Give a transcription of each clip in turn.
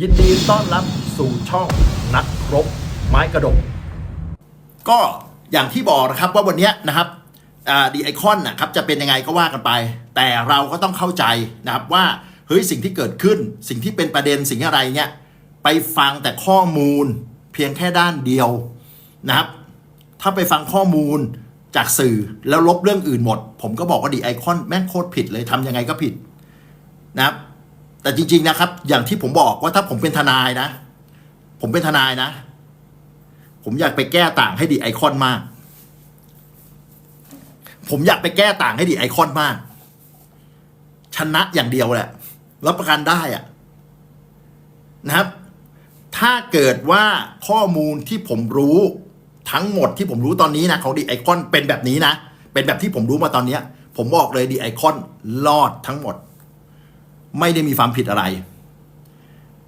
ยินดีต้อนรับสู่ช่องนักรบไม้กระดก ก็อย่างที่บอกนะครับว่าวันนี้นะครับดีไอคอนนะครับจะเป็นยังไงก็ว่ากันไป แต่เราก็ต้องเข้าใจนะครับว่าเฮ้ยสิ่งที่เกิดขึ้น สิ่งที่เป็นประเด็นสิ่งอะไรเนี่ยไปฟังแต่ข้อมูลเพียงแค่ด้านเดียวนะครับ ถ้าไปฟังข้อมูลจากสื่อแล้วลบเรื่องอื่นหมด ผมก็บอกว่าดีไอคอนแม่งโคตรผิดเลยทำยังไงก็ผิดนะครับ แต่จริง ๆนะครับ อย่างที่ผมบอกว่าถ้าผมเป็นทนายนะ ผมเป็นทนายนะ ผมอยากไปแก้ต่างให้ดีไอคอนมาก ผมอยากไปแก้ต่างให้ดีไอคอนมาก ชนะอย่างเดียวแหละรับประกันได้อะนะครับ ถ้าเกิดว่าข้อมูลที่ผมรู้ทั้งหมดที่ผมรู้ตอนนี้นะของดีไอคอนเป็นแบบนี้นะ เป็นแบบที่ผมรู้มาตอนนี้ ผมบอกเลยดีไอคอนรอดทั้งหมด ไม่ได้มีความผิดอะไร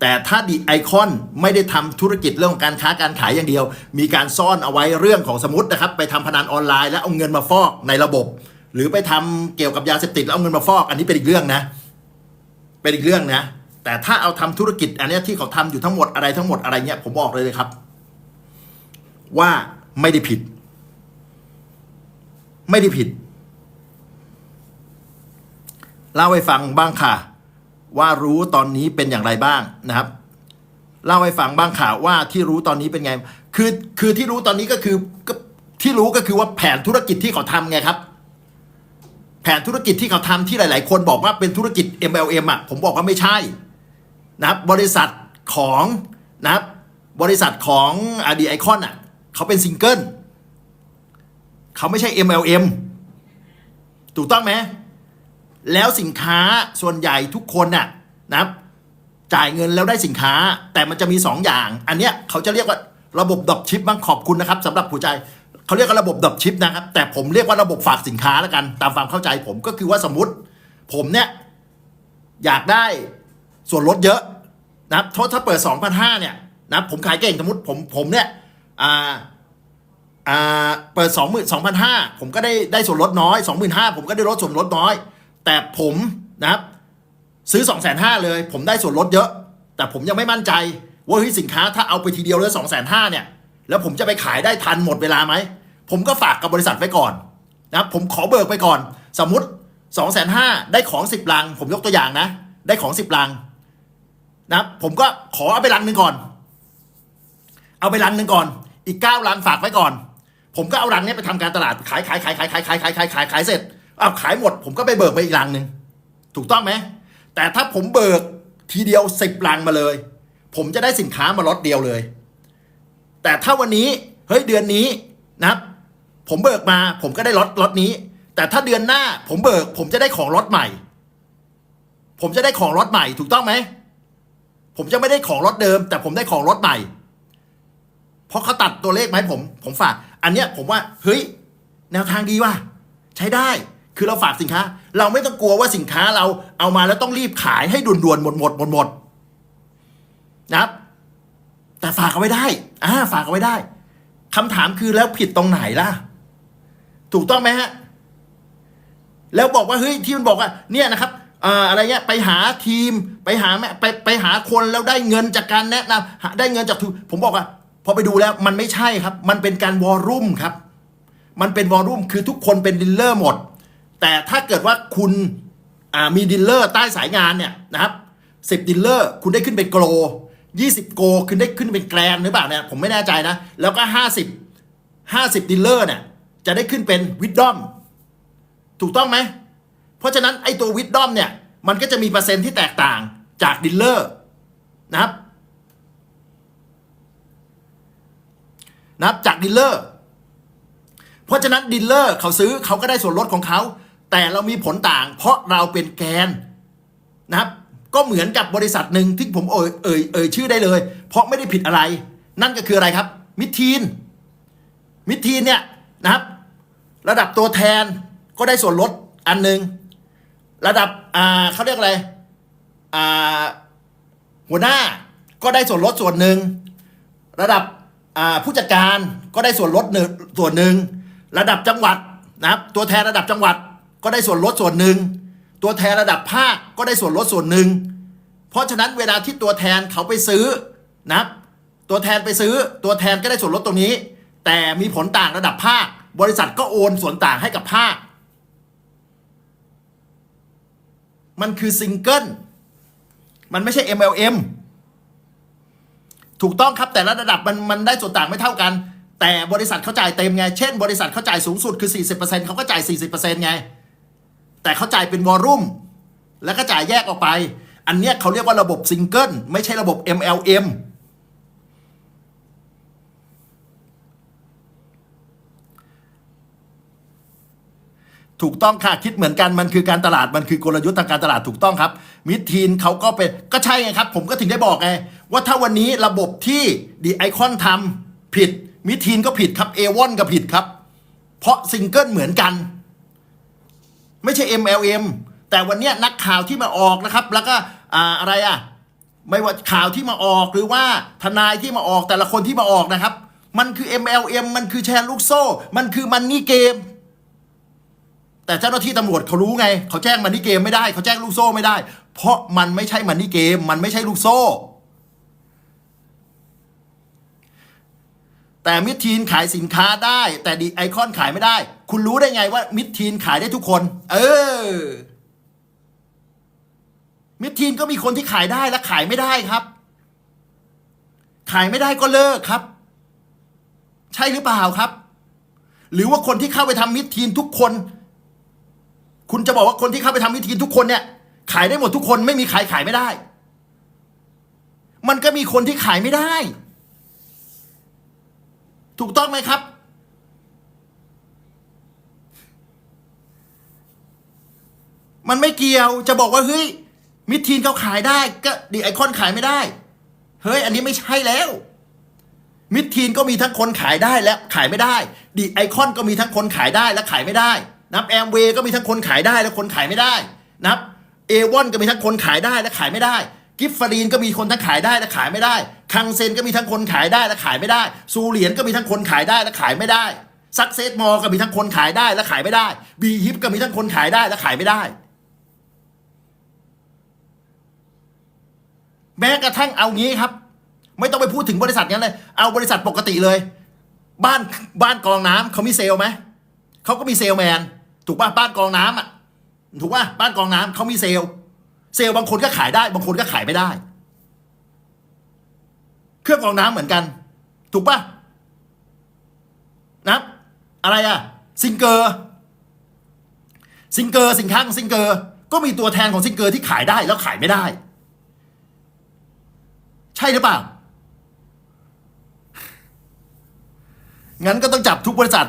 แต่ถ้าดีไอคอนไม่ได้ทำธุรกิจเรื่องการค้าการขายอย่างเดียว มีการซ่อนเอาไว้เรื่องของสมมตินะครับ ไปทำพนันออนไลน์แล้วเอาเงินมาฟอกในระบบ หรือไปทำเกี่ยวกับยาเสพติดแล้วเอาเงินมาฟอก อันนี้เป็นอีกเรื่องนะ เป็นอีกเรื่องนะ แต่ถ้าเอาทำธุรกิจอันนี้ที่เขาทำอยู่ทั้งหมดอะไรทั้งหมดอะไรเนี้ยผมบอกเลยเลยครับ ว่าไม่ได้ผิด ไม่ได้ผิดเล่าให้ฟังบ้างค่ะ ว่ารู้ตอนนี้เป็นอย่างไรบ้างนะครับ เล่าให้ฟังบ้างค่ะว่าที่รู้ตอนนี้เป็นไง คือคือที่รู้ตอนนี้ก็คือก็ที่รู้ก็คือว่าแผนธุรกิจที่เขาทำไงครับ แผนธุรกิจที่เขาทำที่หลาย ๆ คนบอกว่าเป็นธุรกิจ MLM อะผมบอกว่าไม่ใช่นะครับ บริษัทของนะครับ บริษัทของอดีไอคอนอะเขาเป็นซิงเกิลเขาไม่ใช่ MLM ถูกต้องไหม แล้วสินค้าส่วนใหญ่ทุกคนน่ะนะครับจ่ายเงินแล้วได้สินค้า แต่มันจะมี 2 อย่าง อันเนี้ยเขาจะเรียกว่าระบบดรอปชิปบ้างขอบคุณนะครับสำหรับผู้ใจเขาเรียกว่าระบบดรอปชิปนะครับ แต่ผมเรียกว่าระบบฝากสินค้าแล้วกัน ตามความเข้าใจผมก็คือว่าสมมติ ผมเนี่ยอยากได้ส่วนลดเยอะนะครับถ้าเปิด 2,500เนี่ยนะผมขายเก่งสมมติผมผมเนี่ยอ่าอ่าเปิดสองหมื่นสองพันห้าผมก็ได้ได้ส่วนลดน้อยสองหมื่นห้าผมก็ได้ลดส่วนลดน้อย แต่ผมนะครับ ซื้อสองแสนห้าเลย ผมได้ส่วนลดเยอะ แต่ผมยังไม่มั่นใจ ว่าเฮ้ยสินค้าถ้าเอาไปทีเดียวแล้วสองแสนห้าเนี่ย แล้วผมจะไปขายได้ทันหมดเวลาไหม ผมก็ฝากกับบริษัทไว้ก่อนนะครับผมขอเบิกไปก่อน สมมติสองแสนห้าได้ของสิบลัง ผมยกตัวอย่างนะ ได้ของสิบลังนะครับผมก็ขอเอาไปลังหนึ่งก่อน เอาไปลังหนึ่งก่อน อีกเก้าลังฝากไว้ก่อน ผมก็เอารังเนี้ยไปทำการตลาดขายขายขายขายขายขายขายขายขายขายเสร็จ เอาขายหมด ผมก็ไปเบิกไปอีกรังหนึ่งถูกต้องไหมแต่ถ้าผมเบิกทีเดียวสิบรังมาเลย ผมจะได้สินค้ามาล็อตเดียวเลย แต่ถ้าวันนี้เฮ้ยเดือนนี้นะครับ ผมเบิกมา ผมก็ได้ล็อตล็อตนี้ แต่ถ้าเดือนหน้า ผมเบิก ผมจะได้ของล็อตใหม่ ผมจะได้ของล็อตใหม่ ถูกต้องไหมผมจะไม่ได้ของล็อตเดิม แต่ผมได้ของล็อตใหม่เพราะเขาตัดตัวเลขมาให้ผม ผมฝาก อันเนี้ยผมว่าเฮ้ยแนวทางดีว่ะใช้ได้ คือเราฝากสินค้า เราไม่ต้องกลัวว่าสินค้าเราเอามาแล้วต้องรีบขายให้ด่วนๆหมดหมดหมดหมดนะครับ แต่ฝากเอาไว้ได้อ่าฝากเอาไว้ได้คำถามคือแล้วผิดตรงไหนล่ะ ถูกต้องไหมฮะ แล้วบอกว่าเฮ้ยที่มันบอกว่า เนี่ยนะครับอะไรเงี้ยไปหาทีมไปหาแม่ไปไปหาคนแล้วได้เงินจากการแนะนำหาได้เงินจากทุผมบอกว่าพอไปดูแล้วมันไม่ใช่ครับ มันเป็นการวอลลุ่มครับ มันเป็นวอลลุ่มคือทุกคนเป็นดีลเลอร์หมด แต่ถ้าเกิดว่าคุณมีดีลเลอร์ใต้สายงานเนี่ยนะครับสิบดีลเลอร์คุณได้ขึ้นเป็นโกลยี่สิบโกคุณได้ขึ้นเป็นแกรนหรือเปล่าเนี่ยผมไม่แน่ใจนะ แล้วก็ห้าสิบห้าสิบดีลเลอร์เนี่ยจะได้ขึ้นเป็นวิดดอมถูกต้องไหม เพราะฉะนั้นไอตัววิดดอมเนี่ย มันก็จะมีเปอร์เซ็นต์ที่แตกต่างจากดีลเลอร์นะครับนะครับจากดีลเลอร์เพราะฉะนั้นดีลเลอร์เขาซื้อเขาก็ได้ส่วนลดของเขา แต่เรามีผลต่างเพราะเราเป็นแกนนะครับ ก็เหมือนกับบริษัทหนึ่งที่ผมเอ่ยเอ่ยเอ่ยชื่อได้เลย เพราะไม่ได้ผิดอะไร นั่นก็คืออะไรครับ มิทีน มิทีนเนี่ยนะครับ ระดับตัวแทนก็ได้ส่วนลดอันหนึ่งระดับอ่าเขาเรียกอะไรอ่าหัวหน้าก็ได้ส่วนลดส่วนหนึ่งระดับอ่าผู้จัดการก็ได้ส่วนลดหนึ่งส่วนหนึ่งระดับจังหวัดนะครับตัวแทนระดับจังหวัด ก็ได้ส่วนลดส่วนหนึ่ง ตัวแทนระดับภาคก็ได้ส่วนลดส่วนหนึ่ง เพราะฉะนั้นเวลาที่ตัวแทนเขาไปซื้อนะตัวแทนไปซื้อตัวแทนก็ได้ส่วนลดตรงนี้ แต่มีผลต่างระดับภาค บริษัทก็โอนส่วนต่างให้กับภาค มันคือซิงเกิลมันไม่ใช่ MLM ถูกต้องครับแต่ละระดับมันมันได้ส่วนต่างไม่เท่ากัน แต่บริษัทเขาจ่ายเต็มไง เช่นบริษัทเขาจ่ายสูงสุดคือ 40%เขาก็จ่าย 40%ไง แต่เขาจ่ายเป็นวอลลุ่มแล้วก็จ่ายแยกออกไป อันเนี้ยเขาเรียกว่าระบบซิงเกิลไม่ใช่ระบบ MLM ถูกต้องค่ะคิดเหมือนกันมันคือการตลาดมันคือกลยุทธ์ทางการตลาดถูกต้องครับ มิทีนเขาก็เป็นก็ใช่ไงครับ ผมก็ถึงได้บอกไงว่าถ้าวันนี้ระบบที่ดีไอคอนทำผิด มิทีนก็ผิดครับเอวอนก็ผิดครับ เพราะซิงเกิลเหมือนกัน ไม่ใช่ MLM แต่วันนี้นักข่าวที่มาออกนะครับ แล้วก็ออะไรอะไม่ว่าข่าวที่มาออกหรือว่าทนายที่มาออกแต่ละคนที่มาออกนะครับ มันคือ MLM มันคือแชร์ลูกโซ่ มันคือมันนี่เกม แต่เจ้าหน้าที่ตำรวจเขารู้ไง เขาแจ้งมันนี่เกมไม่ได้ เขาแจ้งลูกโซ่ไม่ได้ เพราะมันไม่ใช่มันนี่เกม มันไม่ใช่ลูกโซ่ แต่มิดทีนขายสินค้าได้ แต่ดีไอคอนขายไม่ได้ คุณรู้ได้ไงว่ามิดทีนขายได้ทุกคน เออ มิดทีนก็มีคนที่ขายได้และขายไม่ได้ครับ ขายไม่ได้ก็เลิกครับ ใช่หรือเปล่าครับ หรือว่าคนที่เข้าไปทำมิดทีนทุกคน คุณจะบอกว่าคนที่เข้าไปทำมิดทีนทุกคนเนี่ย ขายได้หมดทุกคนไม่มีใครขายไม่ได้ มันก็มีคนที่ขายไม่ได้ ถูกต้องไหมครับ มันไม่เกี่ยวจะบอกว่าเฮ้ยมิทีนเขาขายได้ ก็ดีไอคอนขายไม่ได้ เฮ้ย อันนี้ไม่ใช่แล้ว มิทีนก็มีทั้งคนขายได้และขายไม่ได้ดีไอคอนก็มีทั้งคนขายได้และขายไม่ได้ นับแอมเวย์ก็มีทั้งคนขายได้และคนขายไม่ได้ นับเอวอนก็มีทั้งคนขายได้และขายไม่ได้ กิฟฟารีนก็มีคนทั้งขายได้และขายไม่ได้ คังเซนก็มีทั้งคนขายได้และขายไม่ได้ ซูเหรียญก็มีทั้งคนขายได้และขายไม่ได้ซักเซสมอก็มีทั้งคนขายได้และขายไม่ได้บีฮิปก็มีทั้งคนขายได้และขายไม่ได้ แม้กระทั่งเอางี้ครับ ไม่ต้องไปพูดถึงบริษัทนั้นเลย เอาบริษัทปกติเลย บ้านบ้านกองน้ำเขามีเซลไหมเขาก็มีเซลแมน ถูกป่ะบ้านกองน้ำอะถูกป่ะบ้านกองน้ำเขามีเซลเซลบางคนก็ขายได้ บางคนก็ขายไม่ได้ เครื่องกรองน้ำเหมือนกัน ถูกป่ะนะอะไรอะซิงเกอร์ซิงเกอร์สินค้าของซิงเกอร์ก็มีตัวแทนของซิงเกอร์ที่ขายได้แล้วขายไม่ได้ ใช่หรือเปล่างั้นก็ต้องจับทุกบริษัท